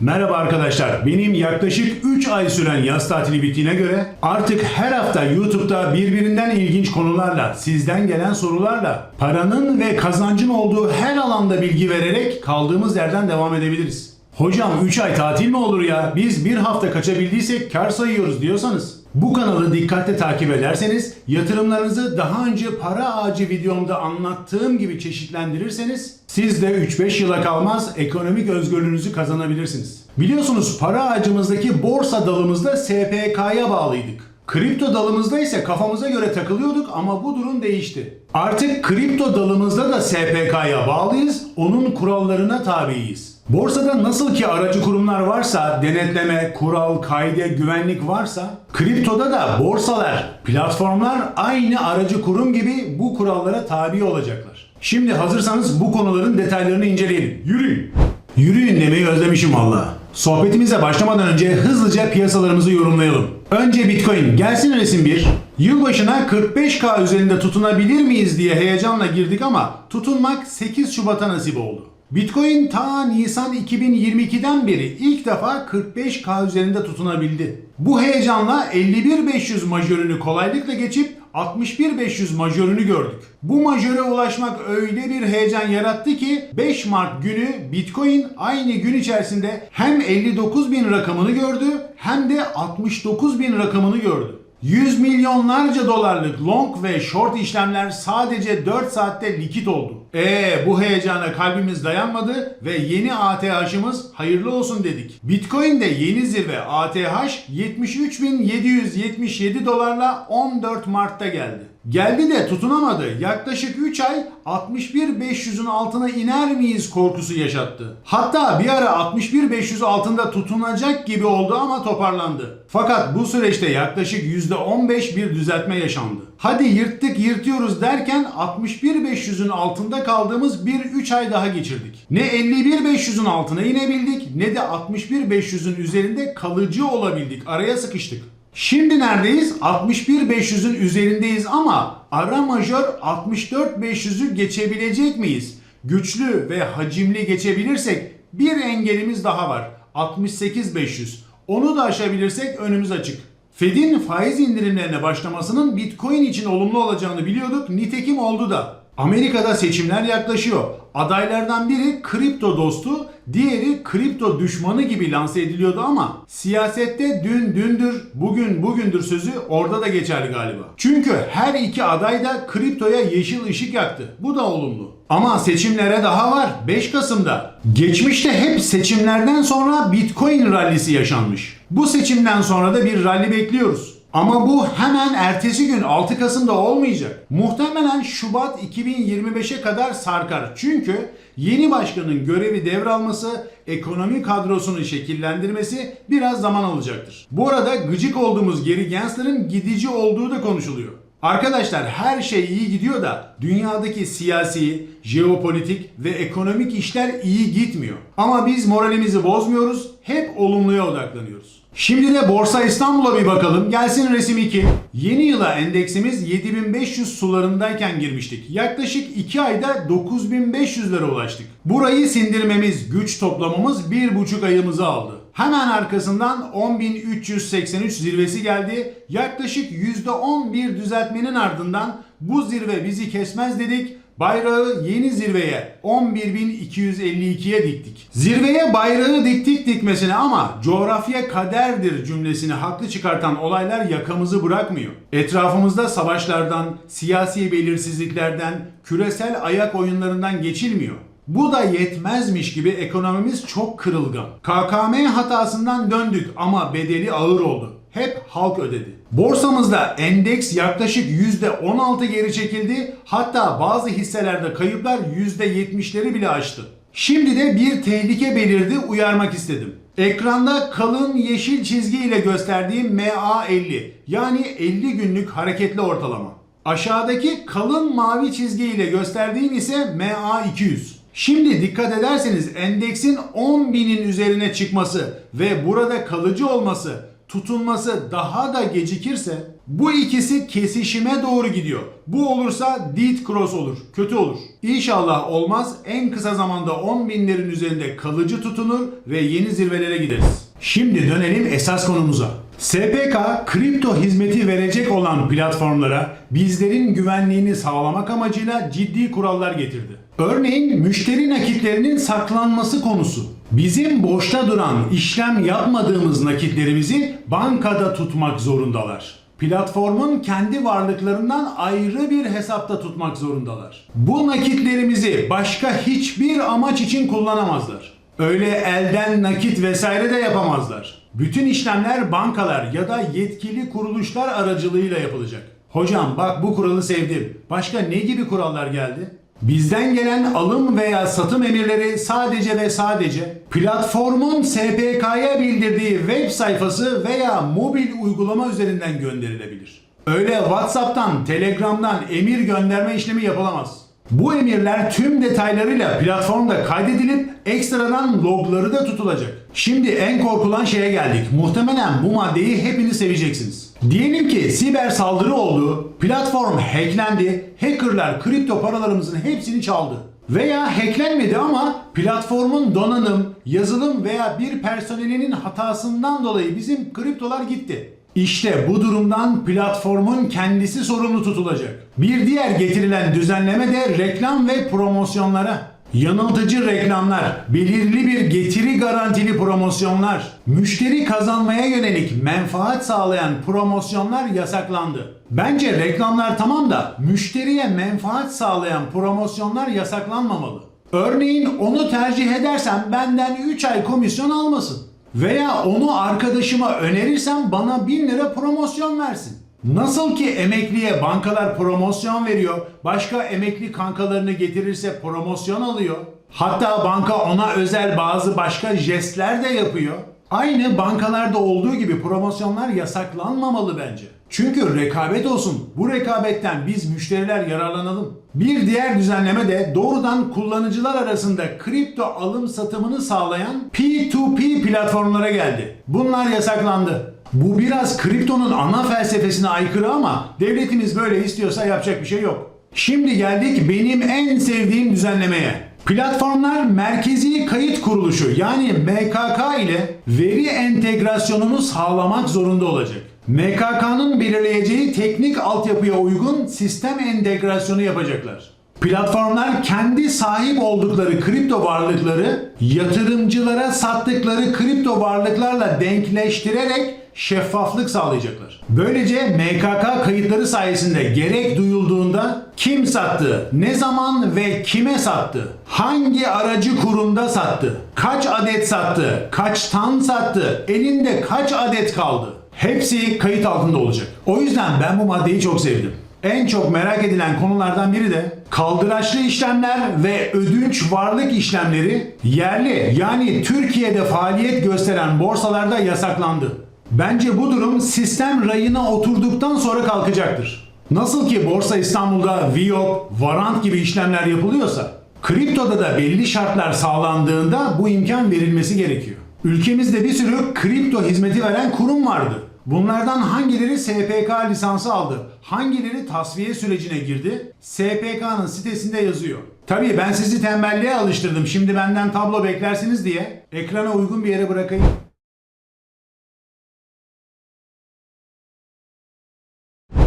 Merhaba arkadaşlar. Benim yaklaşık 3 ay süren yaz tatili bittiğine göre artık her hafta YouTube'da birbirinden ilginç konularla, sizden gelen sorularla, paranın ve kazancın olduğu her alanda bilgi vererek kaldığımız yerden devam edebiliriz. Hocam 3 ay tatil mi olur ya? Biz bir hafta kaçabildiysek kar sayıyoruz diyorsanız bu kanalı dikkatle takip ederseniz, yatırımlarınızı daha önce para ağacı videomda anlattığım gibi çeşitlendirirseniz siz de 3-5 yıla kalmaz ekonomik özgürlüğünüzü kazanabilirsiniz. Biliyorsunuz para ağacımızdaki borsa dalımızda SPK'ya bağlıydık. Kripto dalımızda ise kafamıza göre takılıyorduk ama bu durum değişti. Artık kripto dalımızda da SPK'ya bağlıyız, onun kurallarına tabiiz. Borsada nasıl ki aracı kurumlar varsa, denetleme, kural, kaide, güvenlik varsa, kriptoda da borsalar, platformlar aynı aracı kurum gibi bu kurallara tabi olacaklar. Şimdi hazırsanız bu konuların detaylarını inceleyelim. Yürüyün! Yürüyün demeyi özlemişim valla. Sohbetimize başlamadan önce hızlıca piyasalarımızı yorumlayalım. Önce Bitcoin gelsin resim 1. Yılbaşına 45K üzerinde tutunabilir miyiz diye heyecanla girdik ama tutunmak 8 Şubat'a nasip oldu. Bitcoin ta Nisan 2022'den beri ilk defa 45K üzerinde tutunabildi. Bu heyecanla 51.500 majörünü kolaylıkla geçip 61.500 majörünü gördük. Bu majöre ulaşmak öyle bir heyecan yarattı ki 5 Mart günü Bitcoin aynı gün içerisinde hem 59.000 rakamını gördü hem de 69.000 rakamını gördü. 100 milyonlarca dolarlık long ve short işlemler sadece 4 saatte likit oldu. Eee bu heyecana kalbimiz dayanmadı ve yeni ATH'ımız hayırlı olsun dedik. Bitcoin'de yeni zirve ATH 73.777 dolarla 14 Mart'ta geldi. Geldi de tutunamadı. Yaklaşık 3 ay 61.500'ün altına iner miyiz korkusu yaşattı. Hatta bir ara 61.500 altında tutunacak gibi oldu ama toparlandı. Fakat bu süreçte yaklaşık %15 bir düzeltme yaşandı. Hadi yırttık yırtıyoruz derken 61.500'ün altında kaldığımız bir 3 ay daha geçirdik. Ne 51.500'ün altına inebildik ne de 61.500'ün üzerinde kalıcı olabildik. Araya sıkıştık. Şimdi neredeyiz? 61.500'ün üzerindeyiz ama ara majör 64.500'ü geçebilecek miyiz? Güçlü ve hacimli geçebilirsek bir engelimiz daha var. 68.500. Onu da aşabilirsek önümüz açık. Fed'in faiz indirimlerine başlamasının Bitcoin için olumlu olacağını biliyorduk. Nitekim oldu da. Amerika'da seçimler yaklaşıyor. Adaylardan biri kripto dostu, diğeri kripto düşmanı gibi lanse ediliyordu ama siyasette dün dündür, bugün bugündür sözü orada da geçerli galiba. Çünkü her iki aday da kriptoya yeşil ışık yaktı. Bu da olumlu. Ama seçimlere daha var 5 Kasım'da. Geçmişte hep seçimlerden sonra Bitcoin rallisi yaşanmış. Bu seçimden sonra da bir rally bekliyoruz. Ama bu hemen ertesi gün 6 Kasım'da olmayacak. Muhtemelen Şubat 2025'e kadar sarkar. Çünkü yeni başkanın görevi devralması, ekonomi kadrosunu şekillendirmesi biraz zaman alacaktır. Bu arada gıcık olduğumuz Gary Gensler'ın gidici olduğu da konuşuluyor. Arkadaşlar her şey iyi gidiyor da dünyadaki siyasi, jeopolitik ve ekonomik işler iyi gitmiyor. Ama biz moralimizi bozmuyoruz, hep olumluya odaklanıyoruz. Şimdi de Borsa İstanbul'a bir bakalım. Gelsin resim 2. Yeni yıla endeksimiz 7500 sularındayken girmiştik. Yaklaşık 2 ayda 9500'lere ulaştık. Burayı sindirmemiz, güç toplamamız 1,5 ayımızı aldı. Hemen arkasından 10.383 zirvesi geldi. Yaklaşık %10 bir düzeltmenin ardından bu zirve bizi kesmez dedik. Bayrağı yeni zirveye 11.252'ye diktik. Zirveye bayrağı diktik dikmesine ama coğrafya kaderdir cümlesini haklı çıkartan olaylar yakamızı bırakmıyor. Etrafımızda savaşlardan, siyasi belirsizliklerden, küresel ayak oyunlarından geçilmiyor. Bu da yetmezmiş gibi ekonomimiz çok kırılgan. KKM hatasından döndük ama bedeli ağır oldu. Hep halk ödedi. Borsamızda endeks yaklaşık %16 geri çekildi. Hatta bazı hisselerde kayıplar %70'leri bile aştı. Şimdi de bir tehlike belirdi uyarmak istedim. Ekranda kalın yeşil çizgi ile gösterdiğim MA50 yani 50 günlük hareketli ortalama. Aşağıdaki kalın mavi çizgi ile gösterdiğim ise MA200. Şimdi dikkat ederseniz endeksin 10.000'in üzerine çıkması ve burada kalıcı olması tutunması daha da gecikirse bu ikisi kesişime doğru gidiyor. Bu olursa dead cross olur. Kötü olur. İnşallah olmaz. En kısa zamanda 10 binlerin üzerinde kalıcı tutunur ve yeni zirvelere gideriz. Şimdi dönelim esas konumuza. SPK kripto hizmeti verecek olan platformlara bizlerin güvenliğini sağlamak amacıyla ciddi kurallar getirdi. Örneğin müşteri nakitlerinin saklanması konusu. Bizim boşta duran, işlem yapmadığımız nakitlerimizi bankada tutmak zorundalar. Platformun kendi varlıklarından ayrı bir hesapta tutmak zorundalar. Bu nakitlerimizi başka hiçbir amaç için kullanamazlar. Öyle elden nakit vesaire de yapamazlar. Bütün işlemler bankalar ya da yetkili kuruluşlar aracılığıyla yapılacak. Hocam bak bu kuralı sevdim. Başka ne gibi kurallar geldi? Bizden gelen alım veya satım emirleri sadece ve sadece platformun SPK'ya bildirdiği web sayfası veya mobil uygulama üzerinden gönderilebilir. Öyle WhatsApp'tan, Telegram'dan emir gönderme işlemi yapılamaz. Bu emirler tüm detaylarıyla platformda kaydedilip ekstradan logları da tutulacak. Şimdi en korkulan şeye geldik. Muhtemelen bu maddeyi hepiniz seveceksiniz. Diyelim ki siber saldırı oldu, platform hacklendi, hackerlar kripto paralarımızın hepsini çaldı. Veya hacklenmedi ama platformun donanım, yazılım veya bir personelinin hatasından dolayı bizim kriptolar gitti. İşte bu durumdan platformun kendisi sorumlu tutulacak. Bir diğer getirilen düzenleme de reklam ve promosyonlara. Yanıltıcı reklamlar, belirli bir getiri garantili promosyonlar, müşteri kazanmaya yönelik menfaat sağlayan promosyonlar yasaklandı. Bence reklamlar tamam da müşteriye menfaat sağlayan promosyonlar yasaklanmamalı. Örneğin onu tercih edersem benden 3 ay komisyon almasın. Veya onu arkadaşıma önerirsem bana 1000 lira promosyon versin. Nasıl ki emekliye bankalar promosyon veriyor, başka emekli kankalarını getirirse promosyon alıyor. Hatta banka ona özel bazı başka jestler de yapıyor. Aynı bankalarda olduğu gibi promosyonlar yasaklanmamalı bence. Çünkü rekabet olsun. Bu rekabetten biz müşteriler yararlanalım. Bir diğer düzenleme de doğrudan kullanıcılar arasında kripto alım satımını sağlayan P2P platformlara geldi. Bunlar yasaklandı. Bu biraz kriptonun ana felsefesine aykırı ama devletimiz böyle istiyorsa yapacak bir şey yok. Şimdi geldik benim en sevdiğim düzenlemeye. Platformlar merkezi kayıt kuruluşu yani MKK ile veri entegrasyonunu sağlamak zorunda olacak. MKK'nın belirleyeceği teknik altyapıya uygun sistem entegrasyonu yapacaklar. Platformlar kendi sahip oldukları kripto varlıkları yatırımcılara sattıkları kripto varlıklarla denkleştirerek şeffaflık sağlayacaklar. Böylece MKK kayıtları sayesinde gerek duyulduğunda kim sattı, ne zaman ve kime sattı, hangi aracı kurumda sattı, kaç adet sattı, kaç tan sattı, elinde kaç adet kaldı. Hepsi kayıt altında olacak. O yüzden ben bu maddeyi çok sevdim. En çok merak edilen konulardan biri de kaldıraçlı işlemler ve ödünç varlık işlemleri yerli yani Türkiye'de faaliyet gösteren borsalarda yasaklandı. Bence bu durum sistem rayına oturduktan sonra kalkacaktır. Nasıl ki Borsa İstanbul'da VIOP, Varant gibi işlemler yapılıyorsa, kriptoda da belli şartlar sağlandığında bu imkan verilmesi gerekiyor. Ülkemizde bir sürü kripto hizmeti veren kurum vardı. Bunlardan hangileri SPK lisansı aldı? Hangileri tasfiye sürecine girdi? SPK'nın sitesinde yazıyor. Tabii ben sizi tembelliğe alıştırdım. Şimdi benden tablo beklersiniz diye ekrana uygun bir yere bırakayım.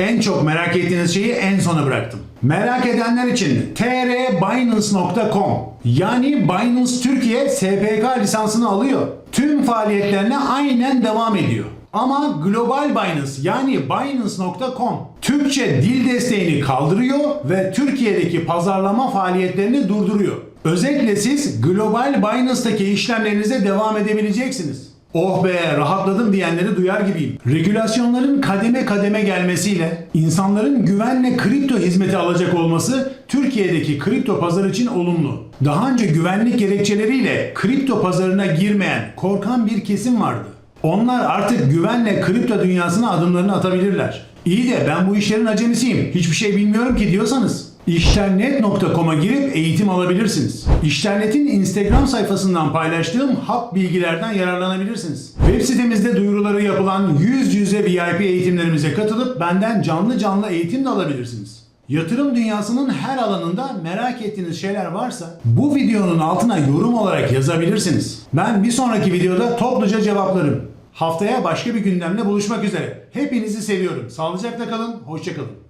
En çok merak ettiğiniz şeyi en sona bıraktım. Merak edenler için trbinance.com yani Binance Türkiye SPK lisansını alıyor. Tüm faaliyetlerine aynen devam ediyor. Ama Global Binance yani Binance.com Türkçe dil desteğini kaldırıyor ve Türkiye'deki pazarlama faaliyetlerini durduruyor. Özetle siz Global Binance'daki işlemlerinize devam edebileceksiniz. Oh be rahatladım diyenleri duyar gibiyim. Regülasyonların kademe kademe gelmesiyle insanların güvenle kripto hizmeti alacak olması Türkiye'deki kripto pazar için olumlu. Daha önce güvenlik gerekçeleriyle kripto pazarına girmeyen, korkan bir kesim vardı. Onlar artık güvenle kripto dünyasına adımlarını atabilirler. İyi de ben bu işlerin acemisiyim, hiçbir şey bilmiyorum ki diyorsanız İşternet.com'a girip eğitim alabilirsiniz. İşternet'in Instagram sayfasından paylaştığım hap bilgilerden yararlanabilirsiniz. Web sitemizde duyuruları yapılan yüz yüze VIP eğitimlerimize katılıp benden canlı canlı eğitim de alabilirsiniz. Yatırım dünyasının her alanında merak ettiğiniz şeyler varsa bu videonun altına yorum olarak yazabilirsiniz. Ben bir sonraki videoda topluca cevaplarım. Haftaya başka bir gündemle buluşmak üzere. Hepinizi seviyorum. Sağlıcakla kalın, hoşçakalın.